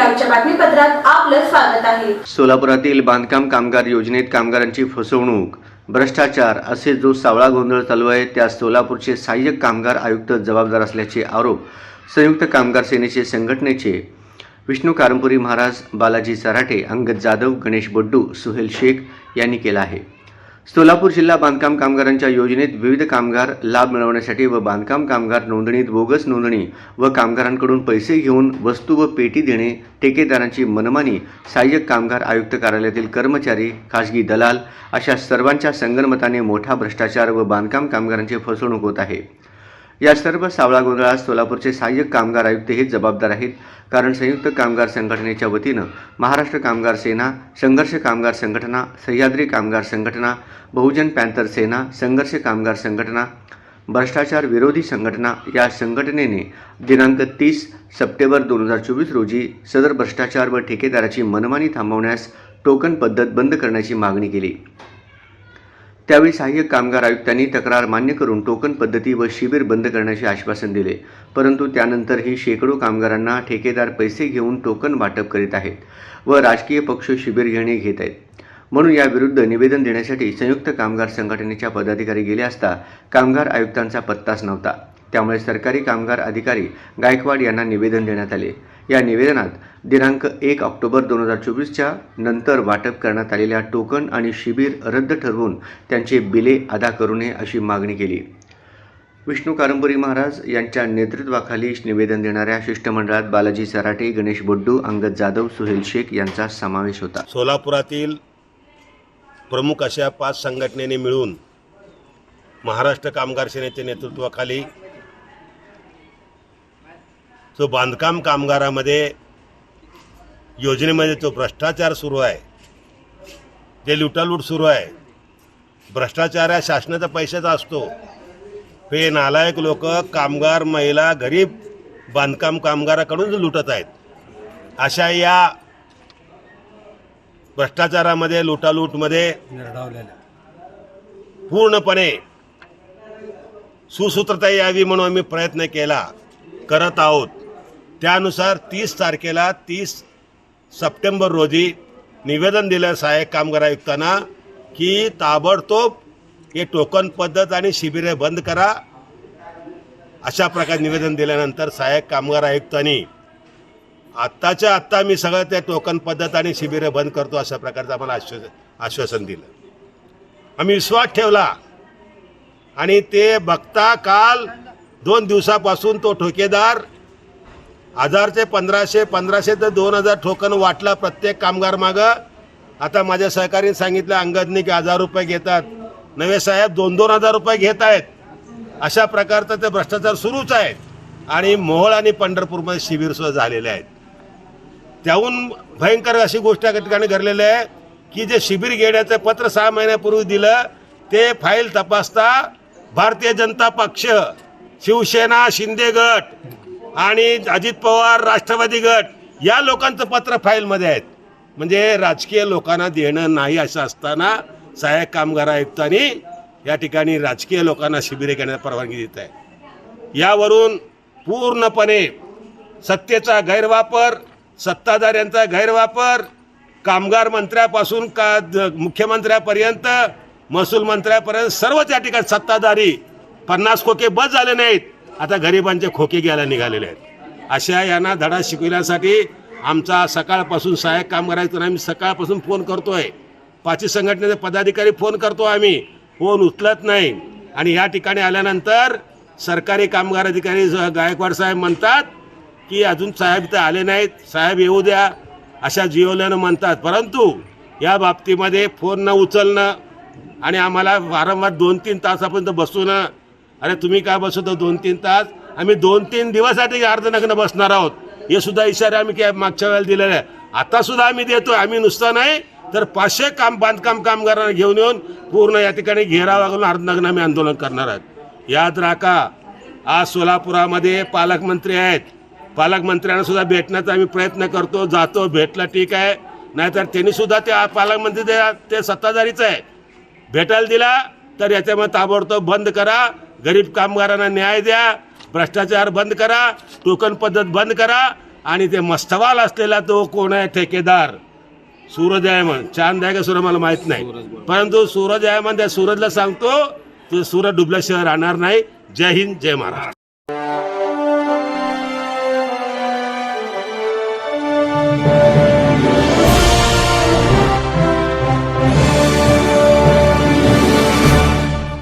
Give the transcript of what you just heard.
बातमीपत्रात आपलं स्वागत आहे. सोलापुरातील बांधकाम कामगार योजनेत कामगारांची फसवणूक भ्रष्टाचार असे जो सावळा गोंधळ चालू आहे त्यास सोलापूरचे सहाय्यक कामगार आयुक्त जबाबदार असल्याचे आरोप संयुक्त कामगार सेनेचे संघटनेचे विष्णू कारंपुरी महाराज बालाजी सराठे अंगद जाधव गणेश बड्डू सुहेल शेख यांनी केला आहे. सोलापूर जिल्हा बांधकाम कामगारांच्या योजनेत विविध कामगार लाभ मिळवण्यासाठी व बांधकाम कामगार नोंदणीत बोगस नोंदणी व कामगारांकडून पैसे घेऊन वस्तू व पेटी देणे ठेकेदारांची मनमानी सहाय्यक कामगार आयुक्त कार्यालयातील कर्मचारी खाजगी दलाल अशा सर्वांच्या संगनमताने मोठा भ्रष्टाचार व बांधकाम कामगारांची फसवणूक होत आहे. या सर्व सावळा गोंधळास सोलापूरचे सहाय्यक कामगार आयुक्त हे जबाबदार आहेत. कारण संयुक्त कामगार संघटनेच्या वतीनं महाराष्ट्र कामगार सेना संघर्ष कामगार संघटना सह्याद्री कामगार संघटना बहुजन पॅन्थर सेना संघर्ष कामगार संघटना भ्रष्टाचार विरोधी संघटना या संघटनेने दिनांक तीस सप्टेंबर दोन हजार चोवीस रोजी सदर भ्रष्टाचार व ठेकेदाराची मनमानी थांबवण्यास टोकन पद्धत बंद करण्याची मागणी केली. त्यावेळी सहाय्यक कामगार आयुक्तांनी तक्रार मान्य करून टोकन पद्धती व शिबिर बंद करण्याचे आश्वासन दिले. परंतु त्यानंतरही शेकडो कामगारांना ठेकेदार पैसे घेऊन टोकन वाटप करीत आहेत व राजकीय पक्ष शिबिर घेणे घेत आहेत. म्हणून याविरुद्ध निवेदन देण्यासाठी संयुक्त कामगार संघटनेच्या पदाधिकारी गेले असता कामगार आयुक्तांचा पत्ताच नव्हता. त्यामुळे सरकारी कामगार अधिकारी गायकवाड यांना निवेदन देण्यात आले. या निवेदनात दिनांक एक ऑक्टोबर दोन हजार चोवीसच्या नंतर वाटप करण्यात आलेल्या टोकन आणि शिबिर रद्द ठरवून त्यांचे बिले अदा करू नये अशी मागणी केली. विष्णू कादंबरी महाराज यांच्या नेतृत्वाखाली निवेदन देणाऱ्या शिष्टमंडळात बालाजी सराटे गणेश बोड्डू अंगद जाधव सुहेल शेख यांचा समावेश होता. सोलापुरातील प्रमुख अशा पाच संघटनेने मिळून महाराष्ट्र कामगार सेनेच्या नेतृत्वाखाली जो बांधकाम कामगारामध्ये योजनेमध्ये जो भ्रष्टाचार सुरू आहे जे लुटालूट सुरू आहे भ्रष्टाचार हा शासनाचा पैशाचा असतो. हे नालायक लोक कामगार महिला गरीब बांधकाम कामगाराकडून लुटत आहेत. अशा या भ्रष्टाचारामध्ये लुटालूटमध्ये पूर्णपणे सुसूत्रता यावी म्हणून आम्ही प्रयत्न केला. करत आहोत. त्यानुसार तीस तारखेला तीस सप्टेंबर रोजी निवेदन दिलं सहाय्यक कामगार आयुक्तांना की ताबडतोब हे टोकन पद्धत आणि शिबिरे बंद करा. अशा प्रकारे निवेदन दिल्यानंतर सहाय्यक कामगार आयुक्तांनी आत्ताच्या आत्ता मी सगळं त्या टोकन पद्धत आणि शिबिरे बंद करतो अशा प्रकारचं आम्हाला आश्वासन आश्वासन दिलं. आम्ही विश्वास ठेवला आणि ते बघता काल दोन दिवसापासून तो ठोकेदार हजारचे पंधराशे पंधराशे ते दोन हजार ठोकन वाटला प्रत्येक कामगार मागं. आता माझ्या सहकारीने सांगितलं अंगदनी की हजार रुपये घेतात. नवे साहेब दोन दोन हजार रुपये घेत आहेत. अशा प्रकारचं ते भ्रष्टाचार सुरूच आहेत. आणि मोहोळ आणि पंढरपूरमध्ये शिबिर सुद्धा झालेले आहेत. त्याहून भयंकर अशी गोष्ट या ठिकाणी घडलेली आहे की जे शिबिर घेण्याचं पत्र सहा महिन्यापूर्वी दिलं ते फाईल तपासता भारतीय जनता पक्ष शिवसेना शिंदे गट आणि अजित पवार राष्ट्रवादी गट या लोकांचं पत्र फाईलमध्ये आहेत. म्हणजे राजकीय लोकांना देणं नाही असं असताना सहाय्यक कामगार आयुक्तांनी या ठिकाणी राजकीय लोकांना शिबिरे घेण्यास परवानगी देत आहे यावरून पूर्णपणे सत्तेचा गैरवापर सत्ताधाऱ्यांचा गैरवापर कामगार मंत्र्यापासून का द- मुख्यमंत्र्यापर्यंत महसूल मंत्र्यापर्यंत सर्वच या ठिकाणी सत्ताधारी पन्नास खोके बस झाले नाहीत. आता गरिबांचे खोके घ्यायला निघालेले आहेत. अशा यांना धडा शिकविण्यासाठी आमचा सकाळपासून सहाय्यक कामगारांना आम्ही सकाळपासून फोन करतोय. पाचवी संघटनेचे पदाधिकारी फोन करतो आम्ही. फोन उचलत नाही. आणि या ठिकाणी आल्यानंतर सरकारी कामगार अधिकारी गायकवाड साहेब म्हणतात की अजून साहेब तर आले नाहीत साहेब येऊ द्या अशा जिओल्यानं म्हणतात. परंतु या बाबतीमध्ये फोन न उचलणं आणि आम्हाला वारंवार दोन तीन तासापर्यंत बसून अरे तुम्ही काय बसवतो दोन तीन तास? आम्ही दोन तीन दिवसासाठी अर्धनग्न बसणार आहोत. हे सुद्धा इशारे आम्ही काय मागच्या वेळेला दिलेले आहे. आता सुद्धा आम्ही देतोय. आम्ही नुसतं नाही तर पाचशे काम बांधकाम कामगारांना घेऊन येऊन पूर्ण या ठिकाणी घेरावा घालून अर्धनग्न आम्ही आंदोलन करणार आहोत. याद राखा आज सोलापुरामध्ये पालकमंत्री आहेत. पालकमंत्र्यांना सुद्धा भेटण्याचा आम्ही प्रयत्न करतो. जातो भेटला ठीक आहे. नाहीतर त्यांनी सुद्धा ते पालकमंत्री ते सत्ताधारीच आहे. भेटायला दिला तर याच्यामध्ये ताबडतोब बंद करा. गरीब कामगारांना न्याय द्या. भ्रष्टाचार बंद करा. टोकन पद्धत बंद करा. आणि ते मस्तवाल असलेला तो कोण आहे? ठेकेदार. सूरज अहमद चांद आहे का सूरज? मला माहीत नाही. परंतु सूरज अहमद त्या सूरजला सांगतो तो सूरज डुबल्याशिवाय राहणार नाही. जय हिंद जय महाराष्ट्र.